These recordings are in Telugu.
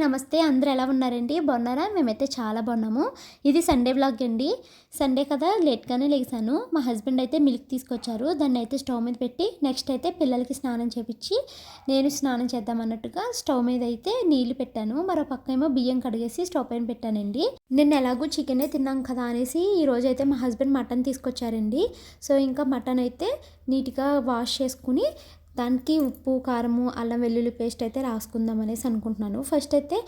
అందరికీ నమస్తే అందరూ ఎలా ఉన్నారండి? బాగున్నారా? మేమైతే చాలా బాగున్నాము. ఇది సండే బ్లాగ్ అండి. సండే కదా లేట్గానే లేచాను మా హస్బెండ్ అయితే మిల్క్ తీసుకొచ్చారు. దాన్ని అయితే స్టవ్ మీద పెట్టి నెక్స్ట్ అయితే పిల్లలకి స్నానం చేపించి నేను స్నానం చేద్దాం అన్నట్టుగా స్టవ్ మీద అయితే నీళ్ళు పెట్టాను. మరో పక్క ఏమో బియ్యం కడిగేసి స్టవ్ పైన పెట్టానండి. నిన్న ఎలాగో చికెనే తిన్నాం కదా అనేసి ఈ అయితే మా హస్బెండ్ మటన్ తీసుకొచ్చారండి. సో ఇంకా మటన్ అయితే నీట్గా వాష్ చేసుకుని దానికి ఉప్పు కారము అల్లం వెల్లుల్లి పేస్ట్ అయితే రాసుకుందాం అనేసి అనుకుంటున్నాను. ఫస్ట్ అయితే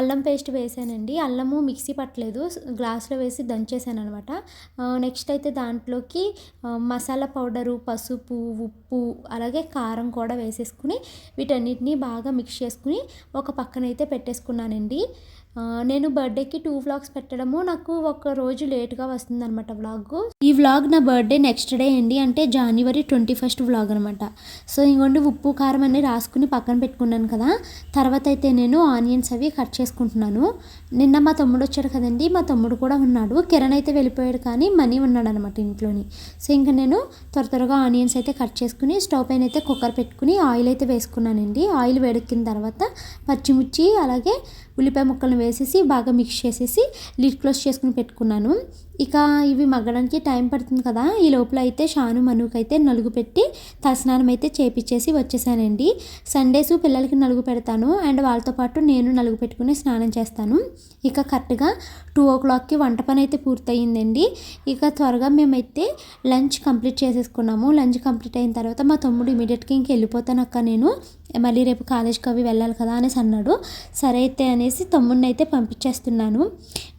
అల్లం పేస్ట్ వేసానండి. అల్లము మిక్సీ పట్టలేదు. గ్లాస్లో వేసి దంచేసాను అనమాట. నెక్స్ట్ అయితే దాంట్లోకి మసాలా పౌడరు పసుపు ఉప్పు అలాగే కారం కూడా వేసేసుకుని వీటన్నిటిని బాగా మిక్స్ చేసుకుని ఒక పక్కనైతే పెట్టేసుకున్నానండి. నేను బర్త్డేకి టూ వ్లాగ్స్ పెట్టడము. నాకు ఒక రోజు లేట్గా వస్తుంది అనమాట వ్లాగ్. ఈ వ్లాగ్ నా బర్త్డే నెక్స్ట్ డే అండి. అంటే జనవరి ట్వంటీ ఫస్ట్ వ్లాగ్ అనమాట సో ఇంకోండి ఉప్పు కారం అన్ని రాసుకుని పక్కన పెట్టుకున్నాను కదా. తర్వాత అయితే నేను ఆనియన్స్ అవి కట్ చేసుకుంటున్నాను. నిన్న మా తమ్ముడు వచ్చాడు కదండి. మా తమ్ముడు కూడా ఉన్నాడు. కిరణ్ అయితే వెళ్ళిపోయాడు కానీ మనీ ఉన్నాడు అనమాట ఇంట్లోని. సో ఇంకా నేను త్వర త్వరగా ఆనియన్స్ అయితే కట్ చేసుకుని స్టవ్ పైన అయితే కుక్కర్ పెట్టుకుని ఆయిల్ అయితే వేసుకున్నానండి. ఆయిల్ వేడెక్కిన తర్వాత పచ్చిమిర్చి అలాగే ఉల్లిపాయ ముక్కలను వేసేసి బాగా మిక్స్ చేసేసి లిడ్ క్లోజ్ చేసుకుని పెట్టుకున్నాను. ఇక ఇవి మగ్గడానికి టైం పడుతుంది కదా. ఈ లోపల అయితే షాను మనుకి అయితే నలుగు పెట్టి తలస్నానం అయితే చేపించేసి వచ్చేసానండి. సండేస్ పిల్లలకి నలుగు పెడతాను. అండ్ వాళ్ళతో పాటు నేను నలుగు పెట్టుకుని స్నానం చేస్తాను. ఇక కరెక్ట్గా టూ ఓ క్లాక్కి వంట పని అయితే పూర్తయిందండి. ఇక త్వరగా మేమైతే లంచ్ కంప్లీట్ చేసేసుకున్నాము. లంచ్ కంప్లీట్ అయిన తర్వాత మా తమ్ముడు ఇమీడియట్గా ఇంక వెళ్ళిపోతాను అక్క నేను. మళ్ళీ రేపు కాలేజ్కి అవి వెళ్ళాలి కదా అనేసి అన్నాడు. సరే అయితే అనేసి తమ్ముడిని అయితే పంపించేస్తున్నాను.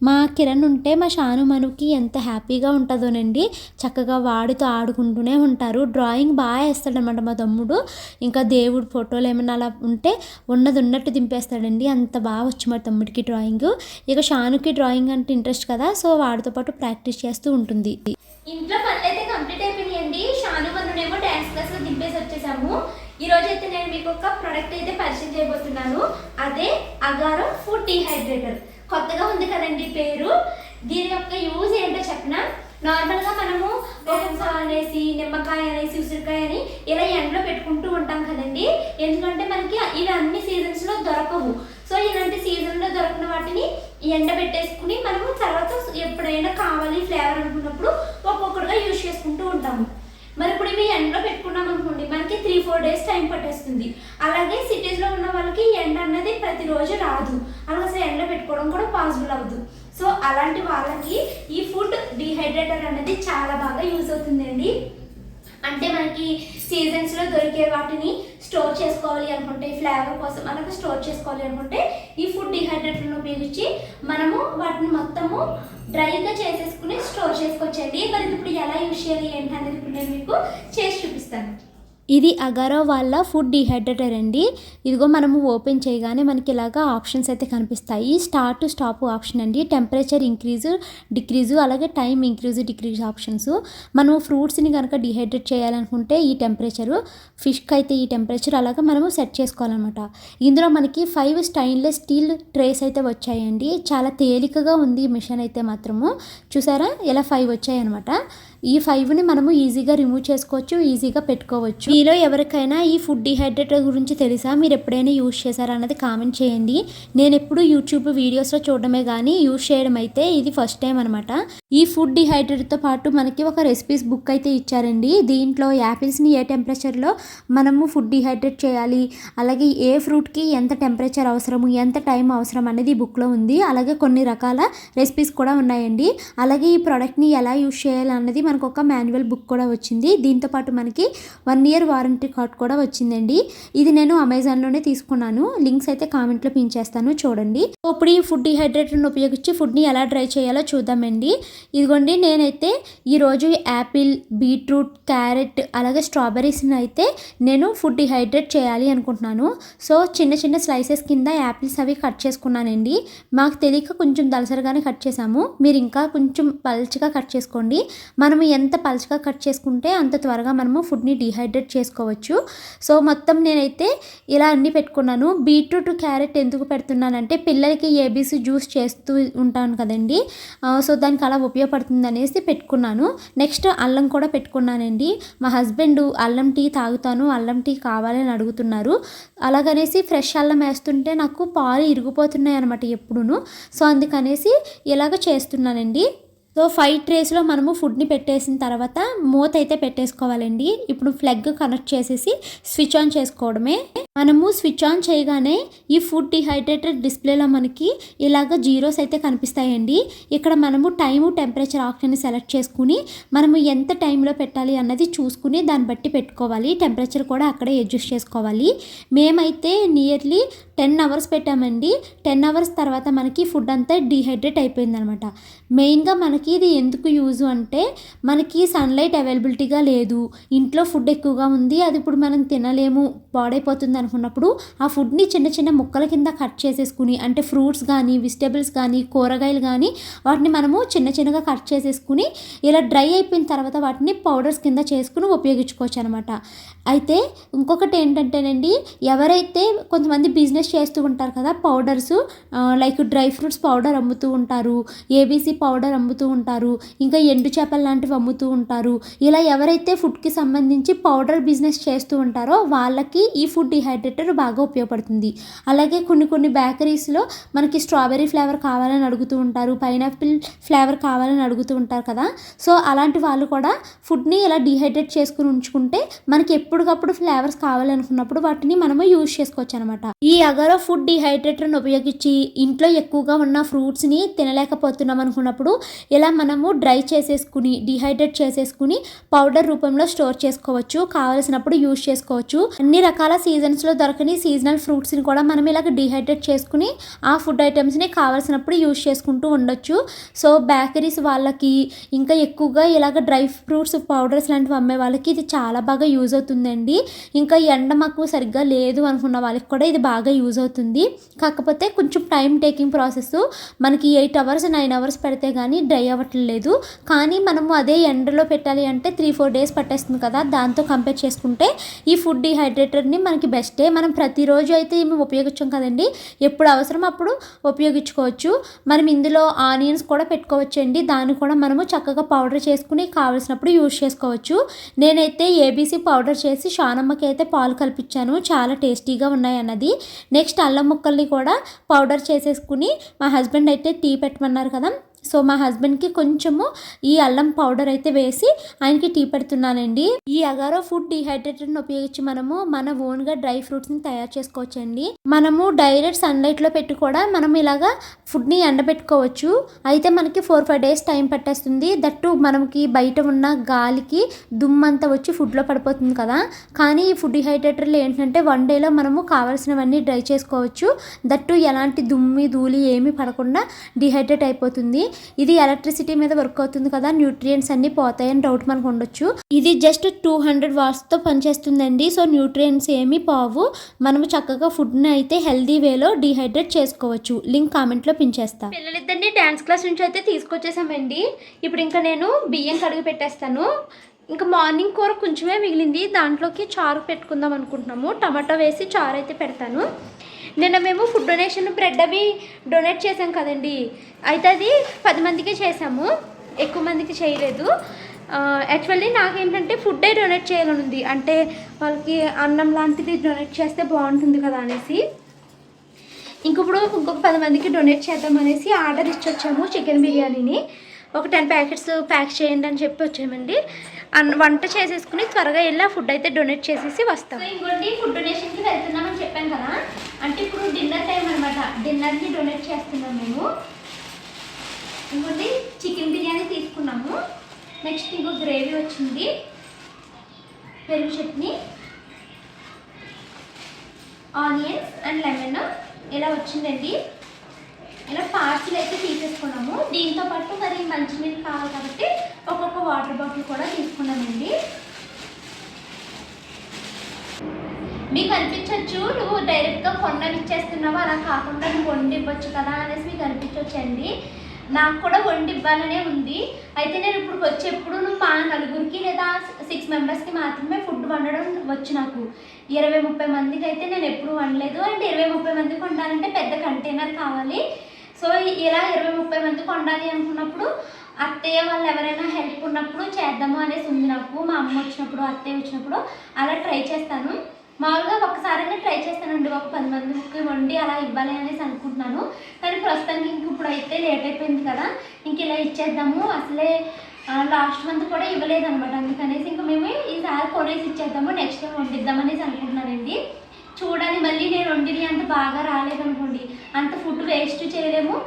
మా కిరణ్ ఉంటే మా షాను మనుకి ఎంత హ్యాపీగా ఉంటుందోనండి. చక్కగా వాడితో ఆడుకుంటూనే ఉంటారు. డ్రాయింగ్ బాగా వేస్తాడనమాట మా తమ్ముడు. ఇంకా దేవుడు ఫోటోలు ఏమైనా అలా ఉంటే ఉన్నది ఉన్నట్టు దింపేస్తాడండి. అంత బాగా వచ్చు మా తమ్ముడికి డ్రాయింగ్. ఇక షానుకి డ్రాయింగ్ అంటే ఇంట్రెస్ట్ కదా సో వాడితో పాటు ప్రాక్టీస్ చేస్తూ ఉంటుంది. ఇంట్లో పనులు అయితే కంప్లీట్ అయిపోయినాయండి. షాను మనునేమో డ్యాన్స్ క్లాస్లో దింపేసి వచ్చేసాము. ఈ రోజు అయితే నేను మీకు ఒక ప్రొడక్ట్ అయితే పరిచయం చేయబోతున్నాను. అదే అగారో ఫుడ్ డిహైడ్రేటర్. కొత్తగా ఉంది కదండి పేరు. దీని యొక్క యూజ్ ఏంటో చెప్పిన? నార్మల్గా మనము అనేసి నిమ్మకాయ అనేసి ఉసిరికాయ అని ఇలా ఎండలో పెట్టుకుంటూ ఉంటాం కదండి. ఎందుకంటే మనకి ఇవి అన్ని సీజన్స్లో దొరకవు. సో ఇలాంటి సీజన్లో దొరికిన వాటిని ఎండ పెట్టేసుకుని మనము తర్వాత ఎప్పుడైనా కావాలి ఫ్లేవర్ అనుకున్నప్పుడు ఒక్కొక్కటిగా యూజ్ చేసుకుంటూ ఉంటాము. మరి ఇప్పుడు ఇవి ఎండలో పెట్టుకున్నాం అనుకోండి మనకి త్రీ ఫోర్ డేస్ టైం పట్టేస్తుంది. అలాగే సిటీస్లో ఉన్న వాళ్ళకి ఎండ అన్నది ప్రతిరోజు రాదు. అలాగే అసలు ఎండలో పెట్టుకోవడం కూడా పాసిబుల్ అవ్వదు. సో అలాంటి వాళ్ళకి ఈ ఫుడ్ డిహైడ్రేటర్ అనేది చాలా బాగా యూజ్ అవుతుందండి. అంటే మనకి సీజన్స్లో దొరికే వాటిని స్టోర్ చేసుకోవాలి అనుకుంటే ఫ్లేవర్ కోసం మనకు స్టోర్ చేసుకోవాలి అనుకుంటే ఈ ఫుడ్ డిహైడ్రేటర్ను ఉపయోగించి మనము వాటిని మొత్తము డ్రైగా చేసేసుకుని స్టోర్ చేసుకోవచ్చండి మరి ఇప్పుడు ఎలా యూజ్ చేయాలి ఏంటి అనేది ఇప్పుడు నేను మీకు చేసి చూపిస్తాను. ఇది అగారో వాళ్ళ ఫుడ్ డిహైడ్రేటర్ అండి. ఇదిగో మనము ఓపెన్ చేయగానే మనకి ఇలాగా ఆప్షన్స్ అయితే కనిపిస్తాయి. స్టార్ట్ టు స్టాప్ ఆప్షన్ అండి. టెంపరేచర్ ఇంక్రీజు డిక్రీజు అలాగే టైం ఇంక్రీజు డిక్రీజ్ ఆప్షన్స్ మనం ఫ్రూట్స్ని కనుక డిహైడ్రేట్ చేయాలనుకుంటే ఈ టెంపరేచరు ఫిష్కి అయితే ఈ టెంపరేచర్ అలాగే మనము సెట్ చేసుకోవాలన్నమాట. ఇందులో మనకి ఫైవ్ స్టైన్లెస్ స్టీల్ ట్రేస్ అయితే వచ్చాయండి. చాలా తేలికగా ఉంది ఈ మిషన్ అయితే మాత్రము. చూసారా? ఇలా ఫైవ్ వచ్చాయన్నమాట. ఈ ఫైవ్ని మనము ఈజీగా రిమూవ్ చేసుకోవచ్చు ఈజీగా పెట్టుకోవచ్చు. మీలో ఎవరికైనా ఈ ఫుడ్ డిహైడ్రేటర్ గురించి తెలుసా? మీరు ఎప్పుడైనా యూజ్ చేశారా అన్నది కామెంట్ చేయండి. నేను ఎప్పుడు యూట్యూబ్ వీడియోస్లో చూడడమే కానీ యూజ్ చేయడం అయితే ఇది ఫస్ట్ టైం అనమాట ఈ ఫుడ్ డిహైడ్రేటర్తో పాటు మనకి ఒక రెసిపీస్ బుక్ అయితే ఇచ్చారండి. దీంట్లో యాపిల్స్ని ఏ టెంపరేచర్లో మనము ఫుడ్ డిహైడ్రేట్ చేయాలి? అలాగే ఏ ఫ్రూట్కి ఎంత టెంపరేచర్ అవసరము? ఎంత టైం అవసరం అనేది ఈ బుక్లో ఉంది. అలాగే కొన్ని రకాల రెసిపీస్ కూడా ఉన్నాయండి. అలాగే ఈ ప్రోడక్ట్ని ఎలా యూజ్ చేయాలి అన్నది మనకు ఒక మాన్యువల్ బుక్ కూడా వచ్చింది. దీంతో పాటు మనకి వన్ ఇయర్ వారంటీ కార్డ్ కూడా వచ్చిందండి. ఇది నేను అమెజాన్లోనే తీసుకున్నాను. లింక్స్ అయితే కామెంట్లో పిన్ చేస్తాను చూడండి. ఇప్పుడు ఈ ఫుడ్ డిహైడ్రేటర్ను ఉపయోగించి ఫుడ్ని ఎలా డ్రై చేయాలో చూద్దామండి. ఇదిగోండి నేనైతే ఈరోజు యాపిల్ బీట్రూట్ క్యారెట్ అలాగే స్ట్రాబెర్రీస్ని అయితే నేను ఫుడ్ డిహైడ్రేట్ చేయాలి అనుకుంటున్నాను. సో చిన్న చిన్న స్లైసెస్ కింద యాపిల్స్ అవి కట్ చేసుకున్నానండి. మాకు తెలియక కొంచెం దలసరిగానే కట్ చేసాము మీరు ఇంకా కొంచెం పల్చగా కట్ చేసుకోండి. మనం ఎంత పలచగా కట్ చేసుకుంటే అంత త్వరగా మనము ఫుడ్ని డీహైడ్రేట్ చేసుకోవచ్చు. సో మొత్తం నేనైతే ఇలా అన్ని పెట్టుకున్నాను. బీట్రూట్ క్యారెట్ ఎందుకు పెడుతున్నానంటే పిల్లలకి ఏబీసీ జ్యూస్ చేస్తూ ఉంటాను కదండి. సో దానికి అలా ఉపయోగపడుతుంది అనేసి పెట్టుకున్నాను. నెక్స్ట్ అల్లం కూడా పెట్టుకున్నానండి. మా హస్బెండ్ అల్లం టీ తాగుతాను అల్లం టీ కావాలని అడుగుతున్నారు. అలాగనేసి ఫ్రెష్ అల్లం వేస్తుంటే నాకు పాలు ఇరిగిపోతున్నాయి అనమాట ఎప్పుడును. సో అందుకనేసి ఇలాగ చేస్తున్నానండి. సో ఫైవ్ ట్రేస్లో మనము ఫుడ్ని పెట్టేసిన తర్వాత మూత అయితే పెట్టేసుకోవాలండి. ఇప్పుడు ఫ్లగ్ కనెక్ట్ చేసేసి స్విచ్ ఆన్ చేసుకోవడమే. మనము స్విచ్ ఆన్ చేయగానే ఈ ఫుడ్ డిహైడ్రేటెడ్ డిస్ప్లేలో మనకి ఇలాగ జీరోస్ అయితే కనిపిస్తాయండి. ఇక్కడ మనము టైము టెంపరేచర్ ఆప్షన్ సెలెక్ట్ చేసుకుని మనము ఎంత టైంలో పెట్టాలి అన్నది చూసుకుని దాన్ని బట్టి పెట్టుకోవాలి. టెంపరేచర్ కూడా అక్కడే అడ్జస్ట్ చేసుకోవాలి. మేమైతే నియర్లీ టెన్ అవర్స్ పెట్టామండి. టెన్ అవర్స్ తర్వాత మనకి ఫుడ్ అంతా డీహైడ్రేట్ అయిపోయింది అనమాట మెయిన్గా మనకి ఇది ఎందుకు యూజ్ అంటే మనకి సన్లైట్ అవైలబిలిటీగా లేదు. ఇంట్లో ఫుడ్ ఎక్కువగా ఉంది. అది ఇప్పుడు మనం తినలేము పాడైపోతుంది అనుకున్నప్పుడు ఆ ఫుడ్ని చిన్న చిన్న ముక్కల కింద కట్ చేసేసుకుని అంటే ఫ్రూట్స్ కానీ వెజిటేబుల్స్ కానీ కూరగాయలు కానీ వాటిని మనము చిన్న చిన్నగా కట్ చేసేసుకుని ఇలా డ్రై అయిపోయిన తర్వాత వాటిని పౌడర్స్ కింద చేసుకుని ఉపయోగించుకోవచ్చు అనమాట అయితే ఇంకొకటి ఏంటంటేనండి ఎవరైతే కొంతమంది బిజినెస్ చేస్తూ ఉంటారు కదా powders like dry fruits powder అమ్ముతూ ఉంటారు ఏబీసీ పౌడర్ అమ్ముతూ ఉంటారు ఇంకా ఎండు చేపలు లాంటివి అమ్ముతూ ఉంటారు. ఇలా ఎవరైతే ఫుడ్కి సంబంధించి పౌడర్ బిజినెస్ చేస్తూ ఉంటారో వాళ్ళకి ఈ ఫుడ్ డిహైడ్రేటర్ బాగా ఉపయోగపడుతుంది. అలాగే కొన్ని కొన్ని బేకరీస్లో మనకి స్ట్రాబెర్రీ ఫ్లేవర్ కావాలని అడుగుతూ ఉంటారు పైనాపిల్ ఫ్లేవర్ కావాలని అడుగుతూ ఉంటారు కదా. సో అలాంటి వాళ్ళు కూడా ఫుడ్ని ఇలా డిహైడ్రేట్ చేసుకుని ఉంచుకుంటే మనకి ఎప్పటికప్పుడు ఫ్లేవర్స్ కావాలనుకున్నప్పుడు వాటిని మనము యూజ్ చేసుకోవచ్చు అనమాట ఈ అగరో ఫుడ్ డిహైడ్రేటర్ని ఉపయోగించి ఇంట్లో ఎక్కువగా ఉన్న ఫ్రూట్స్ని తినలేకపోతున్నాం అనుకున్నప్పుడు ఇలా మనము డ్రై చేసేసుకుని డిహైడ్రేట్ చేసేసుకుని పౌడర్ రూపంలో స్టోర్ చేసుకోవచ్చు. కావలసినప్పుడు యూజ్ చేసుకోవచ్చు. అన్ని రకాల సీజన్స్లో దొరకని సీజనల్ ఫ్రూట్స్ని కూడా మనం ఇలాగ డిహైడ్రేట్ చేసుకుని ఆ ఫుడ్ ఐటమ్స్ని కావాల్సినప్పుడు యూజ్ చేసుకుంటూ ఉండొచ్చు. సో బేకరీస్ వాళ్ళకి ఇంకా ఎక్కువగా ఇలాగ డ్రై ఫ్రూట్స్ పౌడర్స్ లాంటివి అమ్మే వాళ్ళకి ఇది చాలా బాగా యూజ్ అవుతుందండి. ఇంకా ఎండ మాకు సరిగ్గా లేదు అనుకున్న వాళ్ళకి కూడా ఇది బాగా యూజ్ యూజ్ అవుతుంది. కాకపోతే కొంచెం టైం టేకింగ్ ప్రాసెస్ మనకి ఎయిట్ అవర్స్ నైన్ అవర్స్ పెడితే కానీ డ్రై అవ్వట్లేదు. కానీ మనము అదే ఎండలో పెట్టాలి అంటే త్రీ ఫోర్ డేస్ పట్టేస్తుంది కదా. దాంతో కంపేర్ చేసుకుంటే ఈ ఫుడ్ డిహైడ్రేటర్ని మనకి బెస్టే మనం ప్రతిరోజు అయితే ఏమి ఉపయోగించాం కదండి. ఎప్పుడు అవసరం అప్పుడు ఉపయోగించుకోవచ్చు. మనం ఇందులో ఆనియన్స్ కూడా పెట్టుకోవచ్చు అండి దాన్ని కూడా మనము చక్కగా పౌడర్ చేసుకుని కావలసినప్పుడు యూజ్ చేసుకోవచ్చు. నేనైతే ఏబీసీ పౌడర్ చేసి షానమ్మకి అయితే పాలు కల్పించాను. చాలా టేస్టీగా ఉన్నాయి అన్నది నెక్స్ట్ అల్లం ముక్కల్ని కూడా పౌడర్ చేసేసుకుని మా హస్బెండ్ అయితే టీ పెట్టమన్నారు కదా. సో మా హస్బెండ్కి కొంచెము ఈ అల్లం పౌడర్ అయితే వేసి ఆయనకి టీ పెడుతున్నానండి. ఈ అగారో ఫుడ్ డిహైడ్రేటర్ని ఉపయోగించి మనము మన ఓన్గా డ్రై ఫ్రూట్స్ని తయారు చేసుకోవచ్చండి. మనము డైరెక్ట్ సన్లైట్లో పెట్టి కూడా మనం ఇలాగా ఫుడ్ని ఎండబెట్టుకోవచ్చు. అయితే మనకి ఫోర్ ఫైవ్ డేస్ టైం పట్టేస్తుంది. దట్టు మనకి బయట ఉన్న గాలికి దుమ్మంతా వచ్చి ఫుడ్లో పడిపోతుంది కదా. కానీ ఈ ఫుడ్ డిహైడ్రేటర్లు ఏంటంటే వన్ డేలో మనము కావాల్సినవన్నీ డ్రై చేసుకోవచ్చు. దట్టు ఎలాంటి దుమ్మి ధూళి ఏమీ పడకుండా డిహైడ్రేట్ అయిపోతుంది. ఇది ఎలక్ట్రిసిటీ మీద వర్క్ అవుతుంది కదా న్యూట్రియంట్స్ అన్ని పోతాయని డౌట్ మనకు ఉండొచ్చు. ఇది జస్ట్ టూ హండ్రెడ్ వాట్స్తో పనిచేస్తుందండి. సో న్యూట్రియంట్స్ ఏమీ పోవు. మనము చక్కగా ఫుడ్ని అయితే హెల్దీ వేలో డిహైడ్రేట్ చేసుకోవచ్చు. లింక్ కామెంట్లో పించేస్తా పిల్లలిద్దరిని డ్యాన్స్ క్లాస్ నుంచి అయితే తీసుకొచ్చేసామండి. ఇప్పుడు ఇంకా నేను బియ్యం కడిగి పెట్టేస్తాను. ఇంకా మార్నింగ్ కూర కొంచెమే మిగిలింది. దాంట్లోకి చారు పెట్టుకుందాం అనుకుంటున్నాము. టమాటో వేసి చారు అయితే పెడతాను. నిన్న మేము ఫుడ్ డొనేషన్ బ్రెడ్ అవి డొనేట్ చేసాం కదండి. అయితే అది పది మందికి చేసాము. ఎక్కువ మందికి చేయలేదు. యాక్చువల్లీ నాకేంటంటే ఫుడ్డే డొనేట్ చేయాలని ఉంది. అంటే వాళ్ళకి అన్నం లాంటిది డొనేట్ చేస్తే బాగుంటుంది కదా అనేసి. ఇంక ఇప్పుడు ఇంకొక పది మందికి డొనేట్ చేద్దాం అనేసి ఆర్డర్ ఇచ్చి వచ్చాము చికెన్ బిర్యానీని. ఒక టెన్ ప్యాకెట్స్ ప్యాక్ చేయండి అని చెప్పి వచ్చామండి. అన్ వంట చేసేసుకుని త్వరగా వెళ్ళి ఆ ఫుడ్ అయితే డొనేట్ చేసేసి వస్తాం. ఇంకోటి ఫుడ్ డొనేషన్కి వెళ్తున్నామని చెప్పాను కదా. అంటే ఇప్పుడు డిన్నర్ టైం అనమాట డిన్నర్కి డొనేట్ చేస్తున్నాం మేము. ఇంకోటి చికెన్ బిర్యానీ తీసుకున్నాము. నెక్స్ట్ ఇంకో గ్రేవీ వచ్చింది. పెరుగు చట్నీ. Onions and lemon. ఇలా వచ్చిందండి. ఇలా పార్సిల్ అయితే తీసేసుకున్నాము. దీంతో పాటు మరి మంచినీళ్ళు కావాలి కాబట్టి ఒక్కొక్క వాటర్ బాటిల్ కూడా తీసుకున్నామండి మీకు అనిపించవచ్చు నువ్వు డైరెక్ట్గా కొండలు ఇచ్చేస్తున్నావు? అలా కాకుండా నువ్వు వండి ఇవ్వచ్చు కదా అనేసి మీకు అనిపించవచ్చండి నాకు కూడా వండి ఇవ్వాలనే ఉంది. అయితే నేను ఇప్పుడు వచ్చి ఎప్పుడు మా నలుగురికి లేదా సిక్స్ మెంబర్స్కి మాత్రమే ఫుడ్ వండడం వచ్చు నాకు. ఇరవై ముప్పై మందికి అయితే నేను ఎప్పుడు వండలేదు. అండ్ ఇరవై ముప్పై మందికి వండాలంటే పెద్ద కంటైనర్ కావాలి. సో ఇలా ఇరవై ముప్పై మందికి వండాలి అనుకున్నప్పుడు అత్తయ్య వాళ్ళు ఎవరైనా హెల్ప్ ఉన్నప్పుడు చేద్దాము అనేసి ఉంది నాకు. మా అమ్మ వచ్చినప్పుడు అత్తయ్య వచ్చినప్పుడు అలా ట్రై చేస్తాను. మామూలుగా ఒక్కసారైనా ట్రై చేస్తానండి. ఒక పది మందికి వండి అలా ఇవ్వాలి అనేసి అనుకుంటున్నాను. కానీ ప్రస్తుతానికి ఇంక ఇప్పుడు అయితే లేట్ అయిపోయింది కదా. ఇంక ఇలా ఇచ్చేద్దాము. అసలే లాస్ట్ మంత్ కూడా ఇవ్వలేదు అనమాట అందుకనేసి ఇంకా మేము ఈసారి కొనేసి ఇచ్చేద్దాము. నెక్స్ట్ టైం వండిద్దామనేసి అనుకుంటున్నానండి. చూడాలి. మళ్ళీ నేను వండిని అంత బాగా రాలేదనుకోండి. అంత ఫుడ్ వేస్ట్ చేయలేము.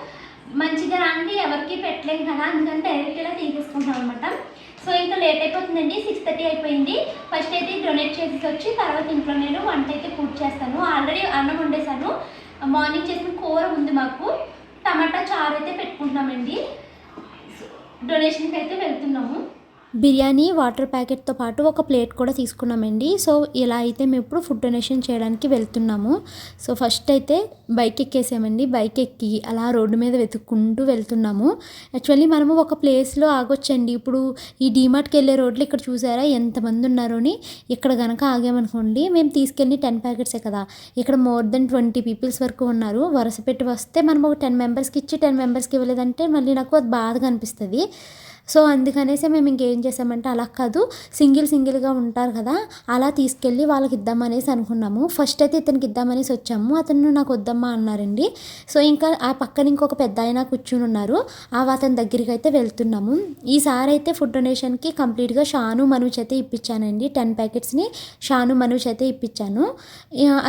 మంచిగా రాండి. ఎవరికి పెట్టలేము కదా. అందుకని డైరెక్ట్ ఇలా తీసేసుకుంటాం అనమాట సో ఇంకా లేట్ అయిపోతుందండి. సిక్స్ థర్టీ అయిపోయింది. ఫస్ట్ అయితే డొనేట్ చేసేసి వచ్చి తర్వాత ఇంట్లో నేను వంట అయితే పూర్తి చేస్తాను. ఆల్రెడీ అన్నం వండేసాను మార్నింగ్ చేసిన కూర ఉంది మాకు. టమాటా చారు అయితే పెట్టుకుంటున్నామండి. డొనేషన్కి అయితే వెళ్తున్నాము. బిర్యానీ వాటర్ ప్యాకెట్తో పాటు ఒక ప్లేట్ కూడా తీసుకున్నామండి. సో ఇలా అయితే మేము ఇప్పుడు ఫుడ్ డొనేషన్ చేయడానికి వెళ్తున్నాము. సో ఫస్ట్ అయితే బైక్ ఎక్కేసామండి. బైక్ ఎక్కి అలా రోడ్డు మీద వెతుక్కుంటూ వెళ్తున్నాము. యాక్చువల్లీ మనము ఒక ప్లేస్లో ఆగొచ్చండి. ఇప్పుడు ఈ డీమార్ట్కి వెళ్ళే రోడ్లు ఇక్కడ చూసారా? ఎంతమంది ఉన్నారో అని ఇక్కడ కనుక ఆగామనుకోండి మేము తీసుకెళ్ళి టెన్ ప్యాకెట్సే కదా. ఇక్కడ మోర్ దెన్ ట్వంటీ పీపుల్స్ వరకు ఉన్నారు. వరుస పెట్టి వస్తే మనం ఒక టెన్ మెంబర్స్కి ఇచ్చి టెన్ మెంబర్స్కి ఇవ్వలేదంటే మళ్ళీ నాకు అది బాధగా అనిపిస్తుంది. సో అందుకనేసి మేము ఇంకేం చేసామంటే అలా కాదు సింగిల్ సింగిల్గా ఉంటారు కదా అలా తీసుకెళ్ళి వాళ్ళకి ఇద్దామనేసి అనుకున్నాము. ఫస్ట్ అయితే ఇతనికి ఇద్దామనేసి వచ్చాము. అతను నాకు వద్దమ్మా అన్నారండి. సో ఇంకా ఆ పక్కన ఇంకొక పెద్ద ఆయన కూర్చుని ఉన్నారు. ఆ అతని దగ్గరికి అయితే వెళ్తున్నాము. ఈసారి అయితే ఫుడ్ డొనేషన్కి కంప్లీట్గా షాను మను చేతే ఇప్పించానండి. టెన్ ప్యాకెట్స్ని షాను మను చేతే ఇప్పించాను.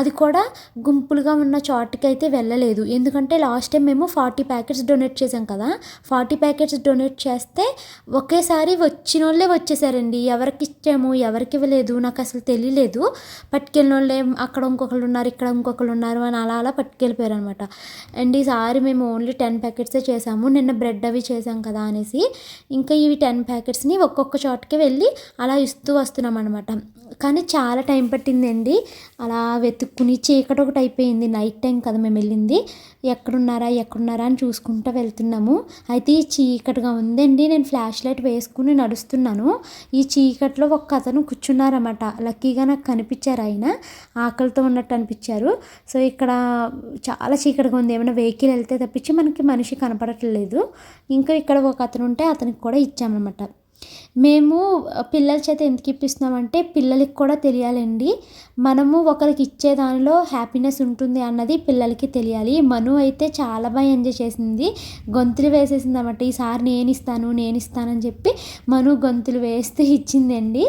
అది కూడా గుంపులుగా ఉన్న చోటుకి అయితే వెళ్ళలేదు. ఎందుకంటే లాస్ట్ టైం మేము ఫార్టీ ప్యాకెట్స్ డొనేట్ చేసాం కదా ఫార్టీ ప్యాకెట్స్ డొనేట్ చేస్తే ఒకేసారి వచ్చిన వాళ్ళే వచ్చేసారండి. ఎవరికి ఇచ్చాము ఎవరికి ఇవ్వలేదు నాకు అసలు తెలియలేదు పట్టుకెళ్ళిన వాళ్ళే అక్కడ ఇంకొకళ్ళు ఉన్నారు ఇక్కడ ఇంకొకళ్ళు ఉన్నారు అని అలా అలా పట్టుకెళ్ళిపోయారు అనమాట అండ్ ఈసారి మేము ఓన్లీ టెన్ ప్యాకెట్సే చేసాము. నిన్న బ్రెడ్ అవి చేసాం కదా అనేసి. ఇంకా ఇవి టెన్ ప్యాకెట్స్ని ఒక్కొక్క చోటకి వెళ్ళి అలా ఇస్తూ వస్తున్నాం అనమాట కానీ చాలా టైం పట్టిందండి. అలా వెతుక్కుని చీకటి ఒకటి అయిపోయింది. నైట్ టైం కదా మేము వెళ్ళింది. ఎక్కడున్నారా ఎక్కడున్నారా అని చూసుకుంటూ వెళ్తున్నాము. అయితే ఈ చీకటిగా ఉందండి. నేను ఫ్లాష్ లైట్ వేసుకుని నడుస్తున్నాను. ఈ చీకట్లో ఒక అతను కూర్చున్నారన్నమాట. లక్కీగా నాకు కనిపించారు ఆయన. ఆకలితో ఉన్నట్టు అనిపించారు. సో ఇక్కడ చాలా చీకటిగా ఉంది. ఏమైనా వెహికల్ వెళ్తే తప్పించి మనకి మనిషి కనపడట్లేదు. ఇంకా ఇక్కడ ఒక అతను ఉంటే అతనికి కూడా ఇచ్చామన్నమాట. మేము పిల్లల చేత ఎందుకు ఇప్పిస్తున్నామంటే పిల్లలకి కూడా తెలియాలండి. మనము ఒకరికి ఇచ్చే దానిలో హ్యాపీనెస్ ఉంటుంది అన్నది పిల్లలకి తెలియాలి. మను అయితే చాలా బాగా ఎంజాయ్ చేసింది. గొంతులు వేసేసింది అనమాట ఈసారి నేను ఇస్తాను నేను ఇస్తానని చెప్పి మను గొంతులు వేస్తూ ఇచ్చిందండి.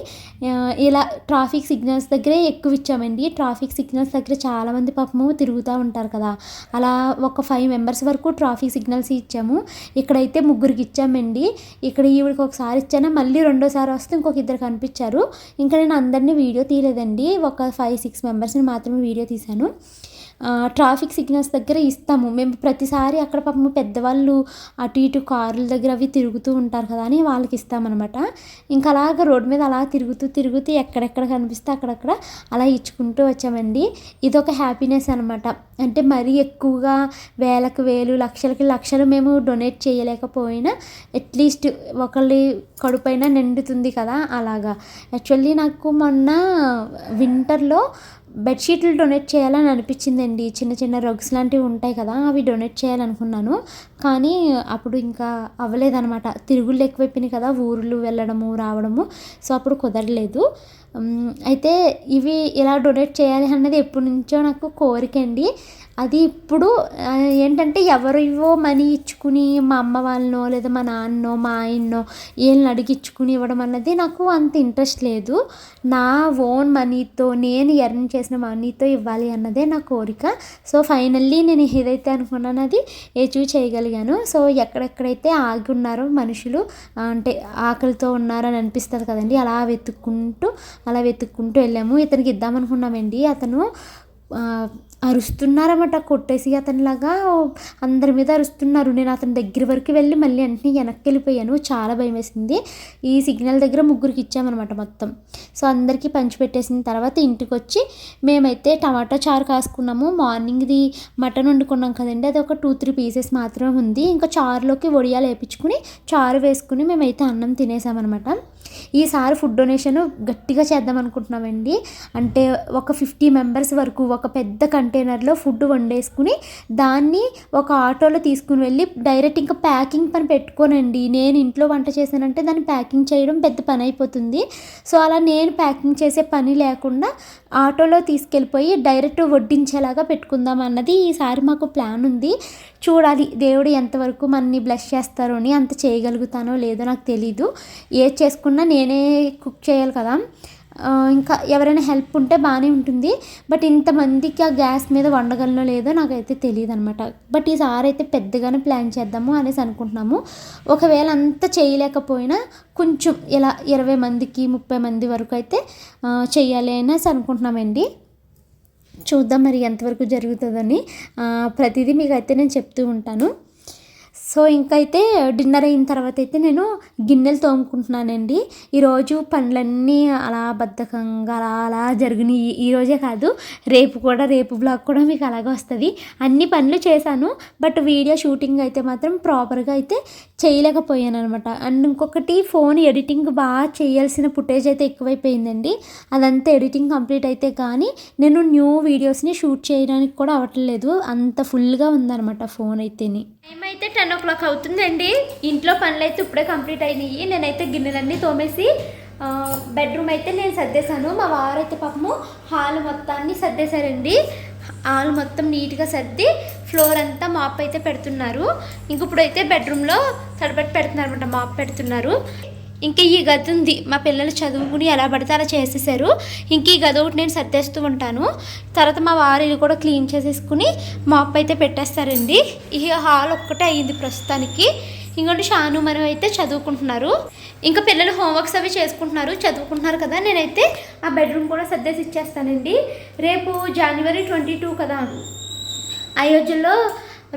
ఇలా ట్రాఫిక్ సిగ్నల్స్ దగ్గరే ఎక్కువ ఇచ్చామండి. ట్రాఫిక్ సిగ్నల్స్ దగ్గర చాలామంది పాపము తిరుగుతూ ఉంటారు కదా. అలా ఒక ఫైవ్ మెంబర్స్ వరకు ట్రాఫిక్ సిగ్నల్స్ ఇచ్చాము. ఇక్కడైతే ముగ్గురికి ఇచ్చామండి. ఇక్కడ ఈవిడికి ఒకసారి ఇచ్చాను మళ్ళీ రెండోసారి వస్తే ఇంకొక ఇద్దరు కనిపించారు. ఇంకా నేను అందరినీ వీడియో తీయలేదండి. ఒక ఫైవ్ సిక్స్ మెంబర్స్ని మాత్రమే వీడియో తీశాను. ట్రాఫిక్ సిగ్నల్స్ దగ్గర ఇస్తాము. మేము ప్రతిసారి అక్కడ పాపము పెద్దవాళ్ళు అటు ఇటు కారుల దగ్గర అవి తిరుగుతూ ఉంటారు కదా అని వాళ్ళకి ఇస్తామన్నమాట. ఇంకా అలాగ రోడ్డు మీద అలా తిరుగుతూ తిరుగుతూ ఎక్కడెక్కడ కనిపిస్తే అక్కడక్కడ అలా ఇచ్చుకుంటూ వచ్చామండి. ఇదొక హ్యాపీనెస్ అనమాట అంటే మరీ ఎక్కువగా వేలకు వేలు లక్షలకి లక్షలు మేము డొనేట్ చేయలేకపోయినా అట్లీస్ట్ ఒకళ్ళ కడుపైన నిండుతుంది కదా అలాగా. యాక్చువల్లీ నాకు మొన్న వింటర్లో బెడ్షీట్లు డొనేట్ చేయాలని అనిపించిందండి. చిన్న చిన్న రగ్స్ లాంటివి ఉంటాయి కదా అవి డొనేట్ చేయాలనుకున్నాను. కానీ అప్పుడు ఇంకా అవ్వలేదనమాట తిరుగుళ్ళు ఎక్కువైపోయినాయి కదా ఊర్లు వెళ్ళడము రావడము. సో అప్పుడు కుదరలేదు. అయితే ఇవి ఇలా డొనేట్ చేయాలి అన్నది ఎప్పటి నుంచో నాకు కోరిక అండి. అది ఇప్పుడు ఏంటంటే ఎవరివో మనీ ఇచ్చుకుని మా అమ్మ వాళ్ళనో లేదా మా నాన్ననో మా ఆయన్నో వీళ్ళని అడిగిచ్చుకుని ఇవ్వడం అన్నది నాకు అంత ఇంట్రెస్ట్ లేదు. నా ఓన్ మనీతో నేను ఎర్న్ చేసిన మనీతో ఇవ్వాలి అన్నదే నా కోరిక. సో ఫైనల్లీ నేను ఏదైతే అనుకున్నానో అది ఏచూ చేయగలిగాను. సో ఎక్కడెక్కడైతే ఆగి ఉన్నారో మనుషులు అంటే ఆకలితో ఉన్నారని అనిపిస్తుంది కదండి అలా వెతుక్కుంటూ అలా వెతుక్కుంటూ వెళ్ళాము. ఇతనికి ఇద్దామనుకున్నామండి. అతను అరుస్తున్నారన్నమాట కొట్టేసి అతనిలాగా. అందరి మీద అరుస్తున్నారు. నేను అతని దగ్గర వరకు వెళ్ళి మళ్ళీ వెంటనే వెనక్కి వెళ్ళిపోయాను. చాలా భయం వేసింది. ఈ సిగ్నల్ దగ్గర ముగ్గురికి ఇచ్చామన్నమాట మొత్తం. సో అందరికీ పంచిపెట్టేసిన తర్వాత ఇంటికి వచ్చి మేమైతే టమాటా చారు కాసుకున్నాము. మార్నింగ్ది మటన్ వండుకున్నాం కదండి. అది ఒక టూ త్రీ పీసెస్ మాత్రమే ఉంది. ఇంకా చారులోకి వడియాలు వేపించుకుని చారు వేసుకుని మేమైతే అన్నం తినేసామన్నమాట. ఈసారి ఫుడ్ డొనేషన్ గట్టిగా చేద్దాం అనుకుంటున్నామండి. అంటే ఒక ఫిఫ్టీ మెంబర్స్ వరకు ఒక పెద్ద కంటైనర్లో ఫుడ్ వండేసుకుని దాన్ని ఒక ఆటోలో తీసుకుని వెళ్ళి డైరెక్ట్ ఇంకా ప్యాకింగ్ పని పెట్టుకోనండి. నేను ఇంట్లో వంట చేశానంటే దాన్ని ప్యాకింగ్ చేయడం పెద్ద పని అయిపోతుంది. సో అలా నేను ప్యాకింగ్ చేసే పని లేకుండా ఆటోలో తీసుకెళ్ళిపోయి డైరెక్ట్ వడ్డించేలాగా పెట్టుకుందాం అన్నది ఈసారి మాకు ప్లాన్ ఉంది. చూడాలి దేవుడు ఎంతవరకు మనని బ్లెస్ చేస్తారో అని అంత చేయగలుగుతానో లేదో నాకు తెలీదు. ఏది చేసుకున్నా నేనే కుక్ చేయాలి కదా. ఇంకా ఎవరైనా హెల్ప్ ఉంటే బాగానే ఉంటుంది. బట్ ఇంతమందికి ఆ గ్యాస్ మీద వండగలనో లేదో నాకైతే తెలియదు అనమాట బట్ ఈసారి అయితే పెద్దగానే ప్లాన్ చేద్దాము అనేసి అనుకుంటున్నాము. ఒకవేళ అంత చేయలేకపోయినా కొంచెం ఇలా ఇరవై మందికి ముప్పై మంది వరకు అయితే చేయాలి అనేసి అనుకుంటున్నామండి. చూద్దాం మరి ఎంతవరకు జరుగుతుందని. ప్రతిదీ మీకు అయితే నేను చెప్తూ ఉంటాను. సో ఇంకైతే డిన్నర్ అయిన తర్వాత అయితే నేను గిన్నెలు తోముకుంటున్నానండి. ఈరోజు పనులన్నీ అలా బద్ధకంగా అలా అలా జరిగినాయి. ఈరోజే కాదు రేపు కూడా రేపు బ్లాగ్ కూడా మీకు అలాగే వస్తుంది. అన్ని పనులు చేశాను బట్ వీడియో షూటింగ్ అయితే మాత్రం ప్రాపర్గా అయితే చేయలేకపోయాను అనమాట అండ్ ఇంకొకటి ఫోన్ ఎడిటింగ్ బాగా చేయాల్సిన ఫుటేజ్ అయితే ఎక్కువైపోయిందండి. అదంతా ఎడిటింగ్ కంప్లీట్ అయితే కానీ నేను న్యూ వీడియోస్ని షూట్ చేయడానికి కూడా అవ్వట్లేదు అంత ఫుల్గా ఉందన్నమాట ఫోన్ అయితేని. టైం అయితే టెన్ ఓ క్లాక్ అవుతుందండి. ఇంట్లో పనులు అయితే ఇప్పుడే కంప్లీట్ అయినాయి. నేనైతే గిన్నెలన్నీ తోమేసి బెడ్రూమ్ అయితే నేను సర్దేశాను. మా వారైతే పాపము హాల్ మొత్తాన్ని సర్దేశారండి. ఆలు మొత్తం నీట్గా సర్ది ఫ్లోర్ అంతా మాప్ అయితే పెడుతున్నారు. ఇంక ఇప్పుడైతే బెడ్రూమ్లో తడబెట్టి పెడుతున్నారు అనమాట మాప్ పెడుతున్నారు. ఇంకా ఈ గది ఉంది. మా పిల్లలు చదువుకుని ఎలా పడితే అలా చేసేసారు. ఇంక ఈ గది ఒకటి నేను సర్దేస్తూ ఉంటాను. తర్వాత మా వారు ఇది కూడా క్లీన్ చేసేసుకుని మాప్ అయితే పెట్టేస్తారండి. ఈ హాల్ ఒక్కటే అయ్యింది ప్రస్తుతానికి. ఇంకోటి షాను మరియు అయితే చదువుకుంటున్నారు. ఇంకా పిల్లలు హోంవర్క్స్ అవి చేసుకుంటున్నారు చదువుకుంటున్నారు కదా. నేనైతే ఆ బెడ్రూమ్ కూడా సర్దేసి ఇచ్చేస్తానండి. రేపు జనవరి ట్వంటీ టూ కదా. అయోధ్యలో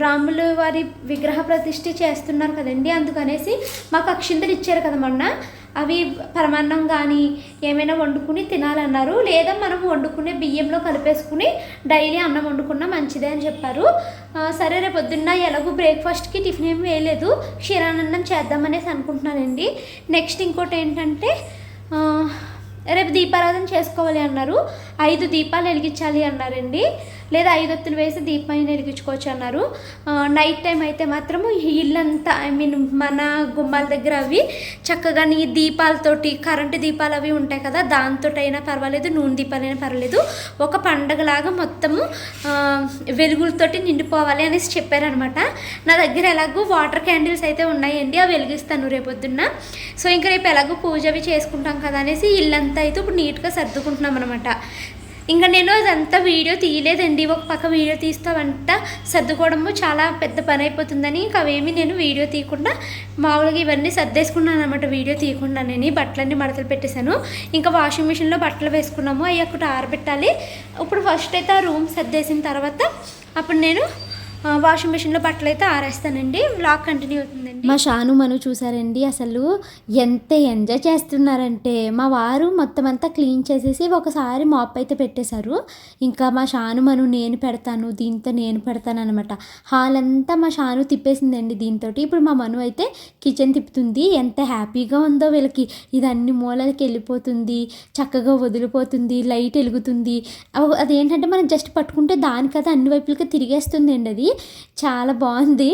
రాములు వారి విగ్రహ ప్రతిష్ఠ చేస్తున్నారు కదండి. అందుకనేసి మాకు అక్షింతలు ఇచ్చారు కదా మొన్న. అవి పరమాన్నం కానీ ఏమైనా వండుకుని తినాలన్నారు. లేదా మనం వండుకునే బియ్యంలో కలిపేసుకుని డైలీ అన్నం వండుకున్నా మంచిదే అని చెప్పారు. సరే రేపు పొద్దున్న ఎలాగో బ్రేక్ఫాస్ట్కి టిఫిన్ ఏమి వేయలేదు. క్షీరానందం చేద్దామనేసి అనుకుంటున్నానండి. నెక్స్ట్ ఇంకోటి ఏంటంటే రేపు దీపారాధన చేసుకోవాలి అన్నారు. ఐదు దీపాలు వెలిగించాలి అన్నారండి. లేదా ఐదు వత్తులు వేసి దీపాన్ని వెలిగించుకోవచ్చు అన్నారు. నైట్ టైం అయితే మాత్రము ఇల్లంతా ఐ మీన్ మన గుమ్మాల దగ్గర అవి చక్కగా నీ దీపాలతోటి కరెంటు దీపాలు అవి ఉంటాయి కదా దాంతో అయినా పర్వాలేదు నూనె దీపాలైనా పర్వాలేదు ఒక పండగలాగా మొత్తము వెలుగులతోటి నిండిపోవాలి అనేసి చెప్పారనమాట నా దగ్గర ఎలాగో వాటర్ క్యాండిల్స్ అయితే ఉన్నాయండి అవి వెలిగిస్తాను రేపొద్దున్న. సో ఇంకా రేపు ఎలాగో పూజ అవి చేసుకుంటాం కదా అనేసి ఇల్లంతా అయితే ఇప్పుడు నీట్గా సర్దుకుంటున్నాం అనమాట ఇంకా నేను అదంతా వీడియో తీయలేదండి. ఒక పక్క వీడియో తీస్తావంట. సర్దుకోవడము చాలా పెద్ద పని అయిపోతుందని ఇంకా అవేమి నేను వీడియో తీయకుండా మామూలుగా ఇవన్నీ సర్దేసుకున్నాను అనమాట వీడియో తీయకుండా నేను బట్టలన్నీ మడతలు పెట్టేశాను. ఇంకా వాషింగ్ మిషన్లో బట్టలు వేసుకున్నాము. అవి అక్కడ ఆరబెట్టాలి. ఇప్పుడు ఫస్ట్ అయితే ఆ రూమ్ సర్దేసిన తర్వాత అప్పుడు నేను వాషింగ్ మిషన్లో బట్టలు అయితే ఆరేస్తానండి. వ్లాగ్ కంటిన్యూ అవుతుందండి. మా షాను మను చూసారండి అసలు ఎంత ఎంజాయ్ చేస్తున్నారంటే మా వారు మొత్తం అంతా క్లీన్ చేసేసి ఒకసారి మాప్ అయితే పెట్టేశారు. ఇంకా మా షాను మను నేను పెడతాను దీంతో నేను పెడతాను అనమాట హాల్ అంతా మా షాను తిప్పేసిందండి దీంతో ఇప్పుడు మా మను అయితే కిచెన్ తిప్పుతుంది. ఎంత హ్యాపీగా ఉందో వీళ్ళకి. ఇది అన్ని మూలలకి వెళ్ళిపోతుంది చక్కగా వదిలిపోతుంది లైట్ వెలుగుతుంది. అదేంటంటే మనం జస్ట్ పట్టుకుంటే దానికదా అన్ని వైపులకి తిరిగేస్తుంది అండి అది. చాలా బాగుంది.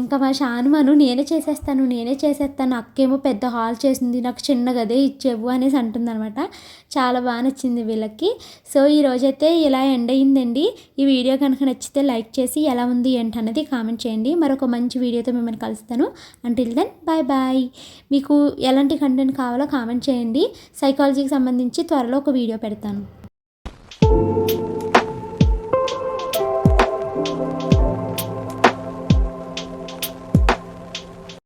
ఇంకా మా షానుమను నేనే చేసేస్తాను నేనే చేసేస్తాను అక్కేమో పెద్ద హాల్ చేసింది నాకు చిన్న గదే ఇచ్చేవు అనేసి అంటుందనమాట చాలా బాగా నచ్చింది వీళ్ళకి. సో ఈ రోజైతే ఇలా ఎండ్ అయ్యిందండి ఈ వీడియో కనుక నచ్చితే లైక్ చేసి ఎలా ఉంది ఏంటన్నది కామెంట్ చేయండి. మరొక మంచి వీడియోతో మిమ్మల్ని కలుస్తాను. అంటిల్ దెన్ బాయ్ బాయ్ మీకు ఎలాంటి కంటెంట్ కావాలో కామెంట్ చేయండి. సైకాలజీకి సంబంధించి త్వరలో ఒక వీడియో పెడతాను.